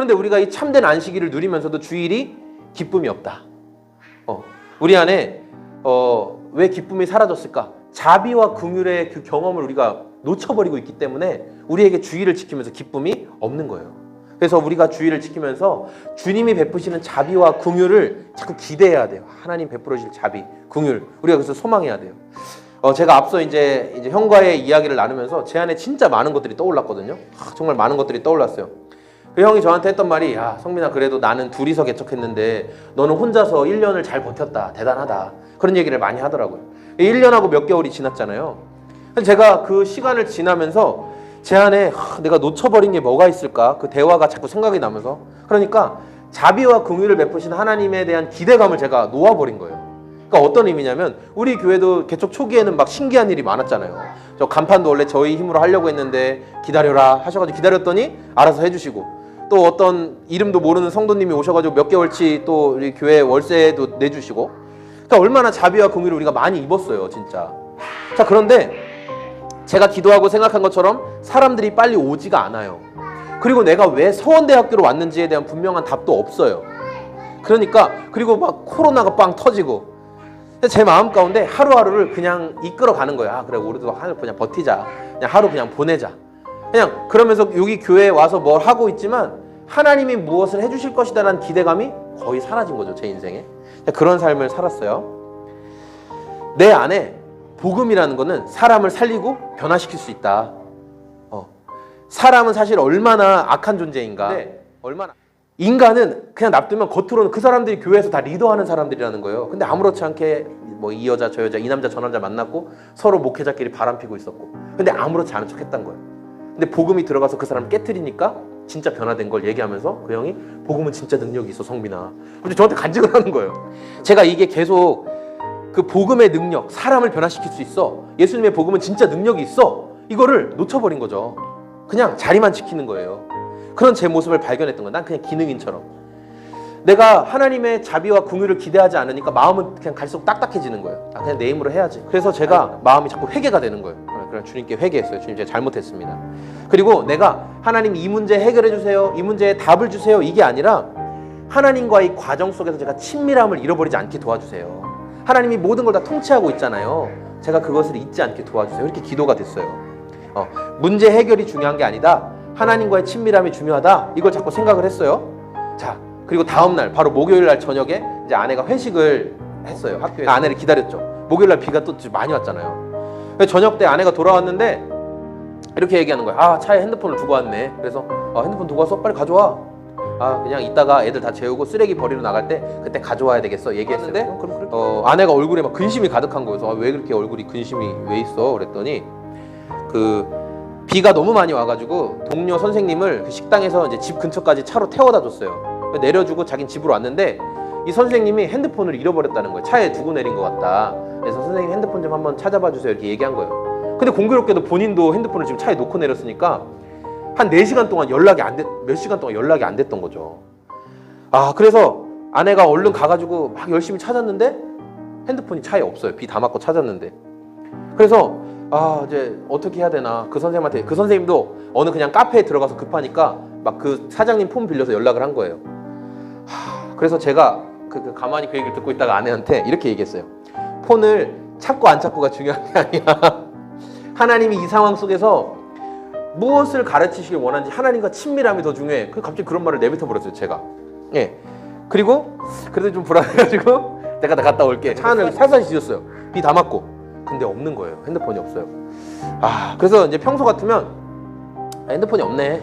그런데 우리가 이 참된 안식일을 누리면서도 주일이 기쁨이 없다. 어, 우리 안에 어, 왜 기쁨이 사라졌을까? 자비와 긍휼의 그 경험을 우리가 놓쳐버리고 있기 때문에 우리에게 주의를 지키면서 기쁨이 없는 거예요. 그래서 우리가 주의를 지키면서 주님이 베푸시는 자비와 긍휼을 자꾸 기대해야 돼요. 하나님 베풀어 주실 자비, 긍휼. 우리가 그래서 소망해야 돼요. 어, 제가 앞서 이제, 이제 형과의 이야기를 나누면서 제 안에 진짜 많은 것들이 떠올랐거든요. 아, 정말 많은 것들이 떠올랐어요. 그 형이 저한테 했던 말이 야 성민아 그래도 나는 둘이서 개척했는데 너는 혼자서 1년을 잘 버텼다. 대단하다. 그런 얘기를 많이 하더라고요. 1년하고 몇 개월이 지났잖아요. 제가 그 시간을 지나면서 제 안에 하, 내가 놓쳐버린 게 뭐가 있을까? 그 대화가 자꾸 생각이 나면서. 그러니까 자비와 긍휼을 베푸신 하나님에 대한 기대감을 제가 놓아버린 거예요. 그러니까 어떤 의미냐면 우리 교회도 개척 초기에는 막 신기한 일이 많았잖아요. 저 간판도 원래 저희 힘으로 하려고 했는데 기다려라 하셔가지고 기다렸더니 알아서 해주시고 또 어떤 이름도 모르는 성도님이 오셔가지고 몇 개월치 또 우리 교회 월세도 내주시고 그러니까 얼마나 자비와 긍휼을 우리가 많이 입었어요 진짜. 자 그런데 제가 기도하고 생각한 것처럼 사람들이 빨리 오지가 않아요. 그리고 내가 왜 서원대학교로 왔는지에 대한 분명한 답도 없어요. 그러니까 그리고 막 코로나가 빵 터지고 제 마음 가운데 하루하루를 그냥 이끌어 가는 거야. 아, 그래, 우리도 하루 그냥 버티자. 그냥 하루 그냥 보내자. 그냥 그러면서 여기 교회에 와서 뭘 하고 있지만 하나님이 무엇을 해주실 것이다라는 기대감이 거의 사라진 거죠, 제 인생에. 그런 삶을 살았어요. 내 안에 복음이라는 거는 사람을 살리고 변화시킬 수 있다. 어. 사람은 사실 얼마나 악한 존재인가. 얼마나 인간은 그냥 놔두면 겉으로는 그 사람들이 교회에서 다 리더하는 사람들이라는 거예요. 근데 아무렇지 않게 뭐 이 여자 저 여자 이 남자 저 남자 만났고 서로 목회자끼리 바람 피고 있었고 근데 아무렇지 않은 척했던 거예요. 근데 복음이 들어가서 그 사람을 깨뜨리니까 진짜 변화된 걸 얘기하면서 그 형이 복음은 진짜 능력이 있어 성민아. 근데 저한테 간증을 하는 거예요. 제가 이게 계속 그 복음의 능력, 사람을 변화시킬 수 있어. 예수님의 복음은 진짜 능력이 있어. 이거를 놓쳐버린 거죠. 그냥 자리만 지키는 거예요. 그런 제 모습을 발견했던 거야. 난 그냥 기능인처럼. 내가 하나님의 자비와 긍휼을 기대하지 않으니까 마음은 그냥 갈수록 딱딱해지는 거예요. 아, 그냥 내 힘으로 해야지. 그래서 제가 마음이 자꾸 회개가 되는 거예요. 그냥 주님께 회개했어요. 주님 제가 잘못했습니다. 그리고 내가 하나님 이 문제 해결해 주세요. 이 문제에 답을 주세요. 이게 아니라 하나님과의 과정 속에서 제가 친밀함을 잃어버리지 않게 도와주세요. 하나님이 모든 걸 다 통치하고 있잖아요. 제가 그것을 잊지 않게 도와주세요. 이렇게 기도가 됐어요. 어, 문제 해결이 중요한 게 아니다. 하나님과의 친밀함이 중요하다. 이걸 자꾸 생각을 했어요. 자, 그리고 다음 날 바로 목요일 날 저녁에 이제 아내가 회식을 했어요. 학교에 아내를 기다렸죠. 목요일 날 비가 또 많이 왔잖아요. 저녁 때 아내가 돌아왔는데 이렇게 얘기하는 거야. 아 차에 핸드폰을 두고 왔네. 그래서 아, 핸드폰 두고 와서 빨리 가져와. 아 그냥 이따가 애들 다 재우고 쓰레기 버리러 나갈 때 그때 가져와야 되겠어. 얘기했는데 어, 아내가 얼굴에 막 근심이 가득한 거여서 아, 왜 그렇게 얼굴이 근심이 왜 있어? 그랬더니 그 비가 너무 많이 와가지고 동료 선생님을 그 식당에서 이제 집 근처까지 차로 태워다 줬어요. 내려주고 자긴 집으로 왔는데 이 선생님이 핸드폰을 잃어버렸다는 거예요. 차에 두고 내린 것 같다. 그래서 선생님 핸드폰 좀 한번 찾아봐 주세요. 이렇게 얘기한 거예요. 근데 공교롭게도 본인도 핸드폰을 지금 차에 놓고 내렸으니까 한 4시간 동안 연락이 안 됐, 몇 시간 동안 연락이 안 됐던 거죠. 아, 그래서 아내가 얼른 가가지고 막 열심히 찾았는데 핸드폰이 차에 없어요. 비 다 맞고 찾았는데. 그래서 아, 이제 어떻게 해야 되나. 그 선생님한테, 그 선생님도 어느 그냥 카페에 들어가서 급하니까 막 그 사장님 폰 빌려서 연락을 한 거예요. 하, 그래서 제가 그, 그 가만히 그 얘기를 듣고 있다가 아내한테 이렇게 얘기했어요. 폰을 찾고 안 찾고가 중요한 게 아니야. 하나님이 이 상황 속에서 무엇을 가르치시길 원하는지 하나님과 친밀함이 더 중요해. 그 갑자기 그런 말을 내뱉어 버렸어요, 제가. 예. 그리고 그래도 좀 불안해가지고 내가 다 갔다 올게. 차 안을 살살 뒤졌어요. 비 다 맞고. 근데 없는 거예요. 핸드폰이 없어요. 아, 그래서 이제 평소 같으면 아, 핸드폰이 없네.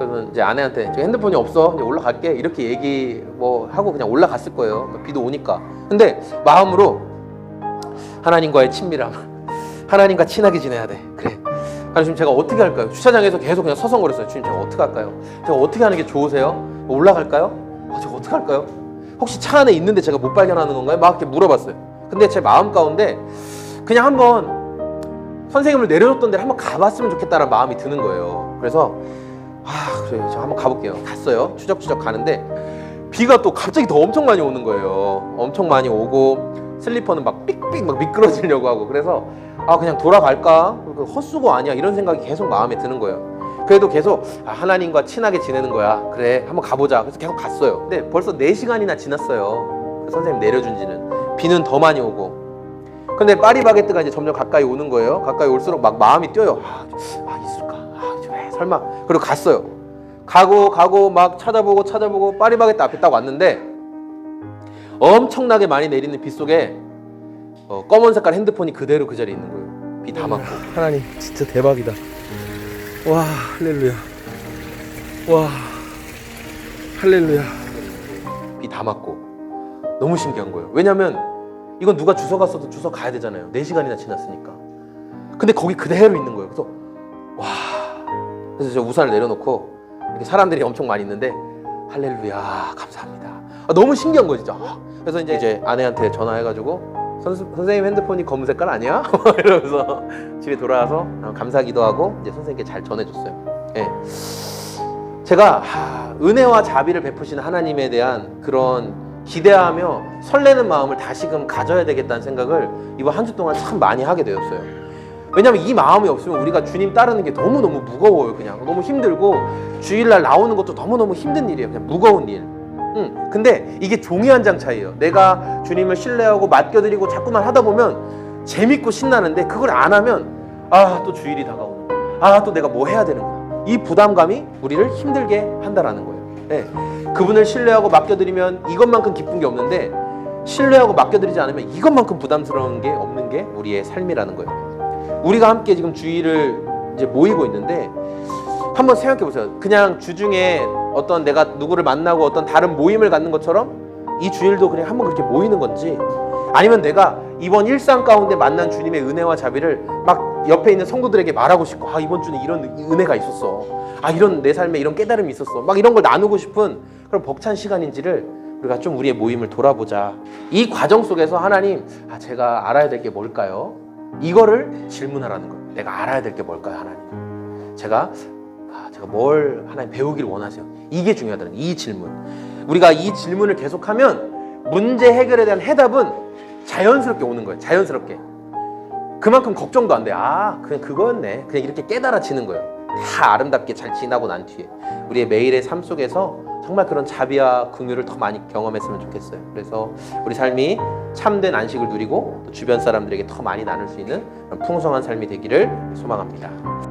그러면 이제 아내한테 저 핸드폰이 없어. 이제 올라갈게. 이렇게 얘기 뭐 하고 그냥 올라갔을 거예요. 비도 오니까. 근데 마음으로 하나님과의 친밀함. 하나님과 친하게 지내야 돼. 그래. 하나님 제가 어떻게 할까요? 주차장에서 계속 그냥 서성거렸어요. 주님 제가 어떻게 할까요? 제가 어떻게 하는 게 좋으세요? 뭐 올라갈까요? 아, 제가 어떻게 할까요? 혹시 차 안에 있는데 제가 못 발견하는 건가요? 막 이렇게 물어봤어요. 근데 제 마음 가운데 그냥 한번 선생님을 내려줬던 데를 한번 가봤으면 좋겠다는 마음이 드는 거예요. 그래서 아 그래 저 한번 가볼게요. 갔어요. 추적추적 가는데 비가 또 갑자기 더 엄청 많이 오는 거예요. 엄청 많이 오고 슬리퍼는 막 삑삑 막 미끄러지려고 하고 그래서 아 그냥 돌아갈까? 그 헛수고 아니야 이런 생각이 계속 마음에 드는 거예요. 그래도 계속 아, 하나님과 친하게 지내는 거야. 그래, 한번 가보자. 그래서 계속 갔어요. 근데 벌써 4시간이나 지났어요. 그 선생님 내려준 지는. 비는 더 많이 오고. 근데 파리바게뜨가 이제 점점 가까이 오는 거예요. 가까이 올수록 막 마음이 뛰어요. 아, 아 있을까? 설마. 그리고 갔어요. 가고 가고 막 찾아보고 찾아보고 파리바게뜨 앞에 딱 왔는데 엄청나게 많이 내리는 비 속에 어, 검은 색깔 핸드폰이 그대로 그 자리에 있는 거예요. 비 다 맞고. 하나님 진짜 대박이다. 와 할렐루야. 와 할렐루야. 비 다 맞고 너무 신기한 거예요. 왜냐면 이건 누가 주워 갔어도 주워 가야 되잖아요. 4시간이나 지났으니까. 근데 거기 그대로 있는 거예요. 그래서 와. 그래서 저 우산을 내려놓고 이렇게 사람들이 엄청 많이 있는데 할렐루야 감사합니다. 아, 너무 신기한 진짜. 그래서 이제, 이제 아내한테 전화해가지고 선, 선생님 핸드폰이 검은 색깔 아니야? 이러면서 집에 돌아와서 감사 기도 하고 이제 선생님께 잘 전해줬어요. 예. 제가 하, 은혜와 자비를 베푸시는 하나님에 대한 그런 기대하며 설레는 마음을 다시금 가져야 되겠다는 생각을 이번 한 주 동안 참 많이 하게 되었어요. 왜냐하면 이 마음이 없으면 우리가 주님 따르는 게 너무너무 무거워요. 그냥 너무 힘들고 주일날 나오는 것도 너무너무 힘든 일이에요. 그냥 무거운 일. 응. 근데 이게 종이 한 장 차이예요. 내가 주님을 신뢰하고 맡겨드리고 자꾸만 하다 보면 재밌고 신나는데 그걸 안 하면 아 또 주일이 다가오는. 아또 내가 뭐 해야 되는 거야. 이 부담감이 우리를 힘들게 한다라는 거예요. 네. 그분을 신뢰하고 맡겨드리면 이것만큼 기쁜 게 없는데 신뢰하고 맡겨드리지 않으면 이것만큼 부담스러운 게 없는 게 우리의 삶이라는 거예요. 우리가 함께 지금 주일을 이제 모이고 있는데 한번 생각해 보세요. 그냥 주중에 어떤 내가 누구를 만나고 어떤 다른 모임을 갖는 것처럼 이 주일도 그냥 한번 그렇게 모이는 건지 아니면 내가 이번 일상 가운데 만난 주님의 은혜와 자비를 막 옆에 있는 성도들에게 말하고 싶고 아 이번 주는 이런 은혜가 있었어. 아 이런 내 삶에 이런 깨달음이 있었어. 막 이런 걸 나누고 싶은 그런 벅찬 시간인지를 우리가 좀 우리의 모임을 돌아보자. 이 과정 속에서 하나님 아 제가 알아야 될 게 뭘까요 이거를 질문하라는 거예요 내가 알아야 될 게 뭘까요 하나님 제가 아, 제가 뭘 하나님 배우길 원하세요 이게 중요하다는. 이 질문 우리가 이 질문을 계속하면 문제 해결에 대한 해답은 자연스럽게 오는 거예요. 자연스럽게. 그만큼 걱정도 안 돼. 아, 그냥 그거였네. 그냥 이렇게 깨달아지는 거예요. 다 아름답게 잘 지나고 난 뒤에. 우리의 매일의 삶 속에서 정말 그런 자비와 긍휼을 더 많이 경험했으면 좋겠어요. 그래서 우리 삶이 참된 안식을 누리고 또 주변 사람들에게 더 많이 나눌 수 있는 풍성한 삶이 되기를 소망합니다.